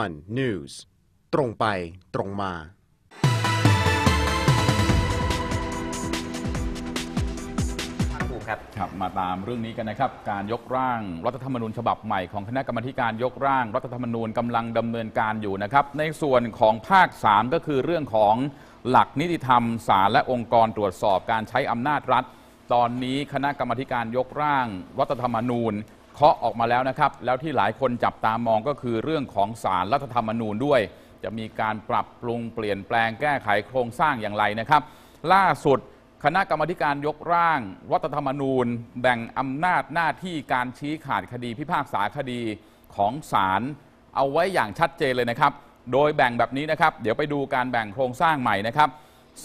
One News ตรงไปตรงมาภาคภูมิครับครับมาตามเรื่องนี้กันนะครับ การยกร่างรัฐธรรมนูญฉบับใหม่ของคณะกรรมาธิการยกร่างรัฐธรรมนูญกำลังดำเนินการอยู่นะครับ ในส่วนของภาค 3 ก็คือเรื่องของหลักนิติธรรมศาลและองค์กรตรวจสอบการใช้อำนาจรัฐ ตอนนี้คณะกรรมาธิการยกร่างรัฐธรรมนูญ เคาะออกมาแล้วนะครับ แล้วที่หลายคนจับตามองก็คือเรื่องของศาลรัฐธรรมนูญด้วย จะมีการปรับปรุงเปลี่ยนแปลงแก้ไขโครงสร้างอย่างไรนะครับ ล่าสุดคณะกรรมการยกร่างรัฐธรรมนูญ แบ่งอำนาจหน้าที่การชี้ขาดคดีพิพากษาคดีของศาลเอาไว้อย่างชัดเจนเลยนะครับ โดยแบ่งแบบนี้นะครับ เดี๋ยวไปดูการแบ่งโครงสร้างใหม่นะครับ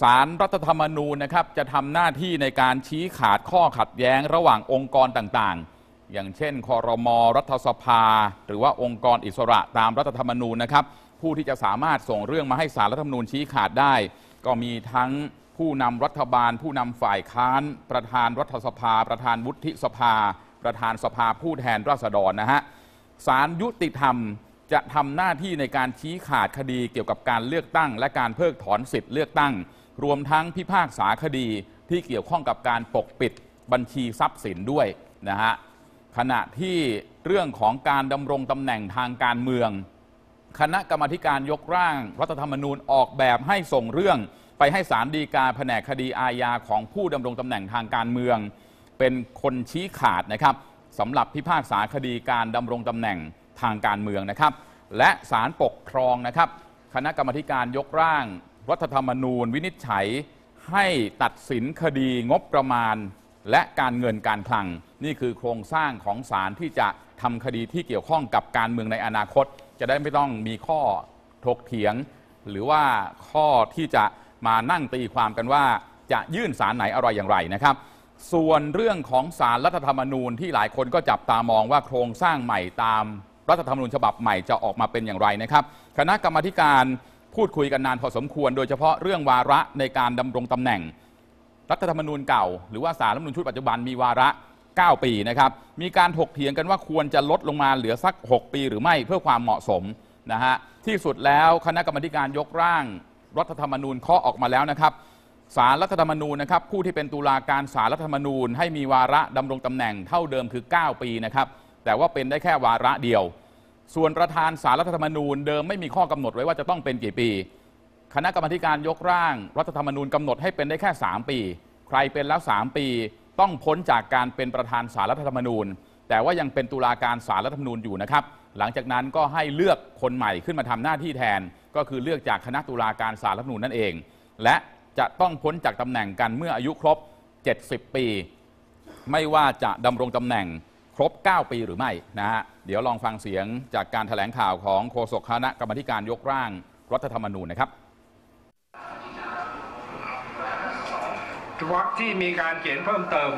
ศาลรัฐธรรมนูญนะครับจะทำหน้าที่ในการชี้ขาดข้อขัดแย้งระหว่างองค์กรต่างๆ อย่างเช่นคอรมอรัฐสภา หรือว่าองค์กรอิสระตามรัฐธรรมนูญนะครับ ผู้ที่จะสามารถส่งเรื่องมาให้ศาลรัฐธรรมนูญชี้ขาดได้ ก็มีทั้งผู้นำรัฐบาล ผู้นำฝ่ายค้าน ประธานรัฐสภา ประธานวุฒิสภา ประธานสภาผู้แทนราษฎรนะฮะศาลยุติธรรมจะทำหน้าที่ในการชี้ขาดคดีเกี่ยวกับการเลือกตั้ง และการเพิกถอนสิทธิ์เลือกตั้ง รวมทั้งพิพากษาคดีที่เกี่ยวข้องกับการปกปิดบัญชีทรัพย์สินด้วยนะฮะ ขณะที่เรื่องของการดำรงตำแหน่งทางการเมือง คณะกรรมาการยกร่าง รัฐธรรมนูญออกแบบให้ส่งเรื่องไปให้ศาลฎีกาแผนกคดีอาญาของผู้ดำรงตำแหน่งทางการเมือง เป็นคนชี้ขาดนะครับสำหรับพิพากษาคดีการดำรงตำแหน่งทางการเมืองนะครับ และศาลปกครองนะครับ คณะกรรมการยกร่าง รัฐธรรมนูญ วินิจฉัย ให้ตัดสินคดีงบประมาณ และการเงินการคลัง นี่คือโครงสร้างของศาลที่จะทำคดีที่เกี่ยวข้องกับการเมืองในอนาคต จะได้ไม่ต้องมีข้อถกเถียง หรือว่าข้อที่จะมานั่งตีความกันว่าจะยื่นสารไหนอะไรอย่างไรนะครับ ส่วนเรื่องของสารรัฐธรรมนูญที่หลายคนก็จับตามองว่าโครงสร้างใหม่ตามรัฐธรรมนูญฉบับใหม่จะออกมาเป็นอย่างไรนะครับ คณะกรรมาธิการพูดคุยกันนานพอสมควร โดยเฉพาะเรื่องวาระในการดำรงตำแหน่ง รัฐธรรมนูญเก่า หรือว่าสารรัฐธรรมนูญชุดปัจจุบันมีวาระ 9 ปีนะครับมีการถกเถียงกันว่าควรจะลดลงมาเหลือสัก 6 ปีหรือไม่เพื่อความเหมาะสมนะฮะที่สุดแล้วคณะกรรมาธิการยกร่าง รัฐธรรมนูญเคาะออกมาแล้วนะครับสารรัฐธรรมนูญนะครับผู้ที่เป็นตุลาการสารรัฐธรรมนูญ ให้มีวาระดำรงตำแหน่งเท่าเดิมคือ 9 ปีนะครับแต่ว่าเป็นได้แค่วาระเดียว ส่วนประธานสารรัฐธรรมนูญเดิมไม่มีข้อกำหนดไว้ว่าจะต้องเป็นกี่ปี คณะกรรมาธิการยกร่างรัฐธรรมนูญกำหนดให้เป็นได้แค่ 3 ปี ใครเป็นแล้ว 3 ปี ต้องพ้นจากการเป็นประธานสารรัฐธรรมนูญ แต่ว่ายังเป็นตุลาการสารรัฐธรรมนูญอยู่นะครับ หลังจากนั้นก็ให้เลือกคนใหม่ขึ้นมาทำหน้าที่แทน ก็คือเลือกจากคณะตุลาการสารรัฐธรรมนูญนั่นเอง และจะต้องพ้นจากตำแหน่งกันเมื่ออายุครบ 70 ปี ไม่ว่าจะดำรงตำแหน่งครบ 9 ปีหรือไม่นะฮะเดี๋ยวลองฟังเสียงจากการแถลงข่าวของโฆษกคณะกรรมาธิการยกร่างรัฐธรรมนูญนะครับ วรรคที่มีการเขียนเพิ่มเติม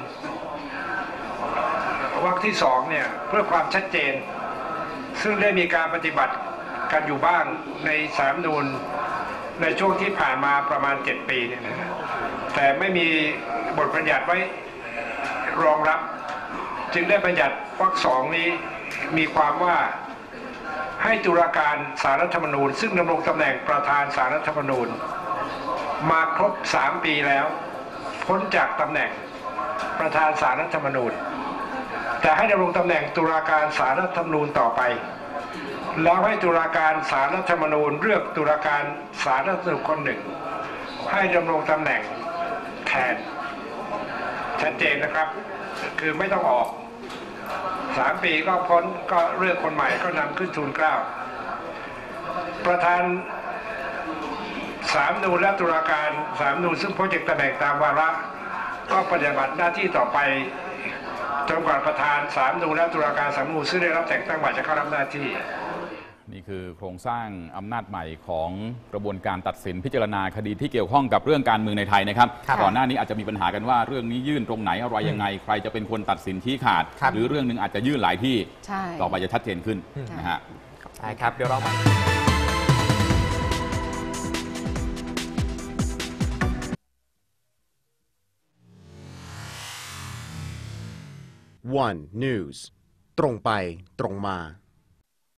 วรรคที่สองเนี่ยเพื่อความชัดเจน ซึ่งได้มีการปฏิบัติกันอยู่บ้างในสามนูนในช่วงที่ผ่านมาประมาณ 7 ปีเนี่ยนะแต่ไม่มีบทบัญญัติไว้รองรับ จึงได้บัญญัติวรรคสองนี้มีความว่าให้ตุลาการสารรัฐธรรมนูญ ซึ่งดำรงตำแหน่งประธานสารรัฐธรรมนูญ มาครบ 3 ปีแล้ว พ้นจากตำแหน่งประธานสารรัฐธรรมนูญ แต่ให้ดำรงตำแหน่งตุลาการสารรัฐธรรมนูญต่อไป แล้วให้ตุลาการสารรัฐธรรมนูญเลือกตุลาการสารรัฐธรรมนูญคนหนึ่ง ให้ดำรงตำแหน่งแทนชัดเจนนะครับ คือไม่ต้องออกสามปีก็พ้นก็เลือกคนใหม่ก็นำขึ้นทูลเกล้าประธาน สามนูนและตุลาการสามนูนซึ่งพ้นจากตำแหน่งตามวาระ ก็ปฏิบัติหน้าที่ต่อไปจนกว่าประธานสามนูนและตุลาการสามนูนซึ่งได้รับแต่งตั้งใหม่จะเข้ารับหน้าที่นี่คือโครงสร้างอำนาจใหม่ของกระบวนการตัดสินพิจารณาคดีที่เกี่ยวข้องกับเรื่องการเมืองในไทยนะครับครับก่อนหน้านี้อาจจะมีปัญหากันว่าเรื่องนี้ยื่นตรงไหนอะไรยังไง ใครจะเป็นคนตัดสินชี้ขาดครับหรือเรื่องหนึ่งอาจจะยื่นหลายที่ใช่ต่อไปจะชัดเจนขึ้นอืมนะฮะใช่ครับเดี๋ยวเรา มา One News ตรงไปตรงมา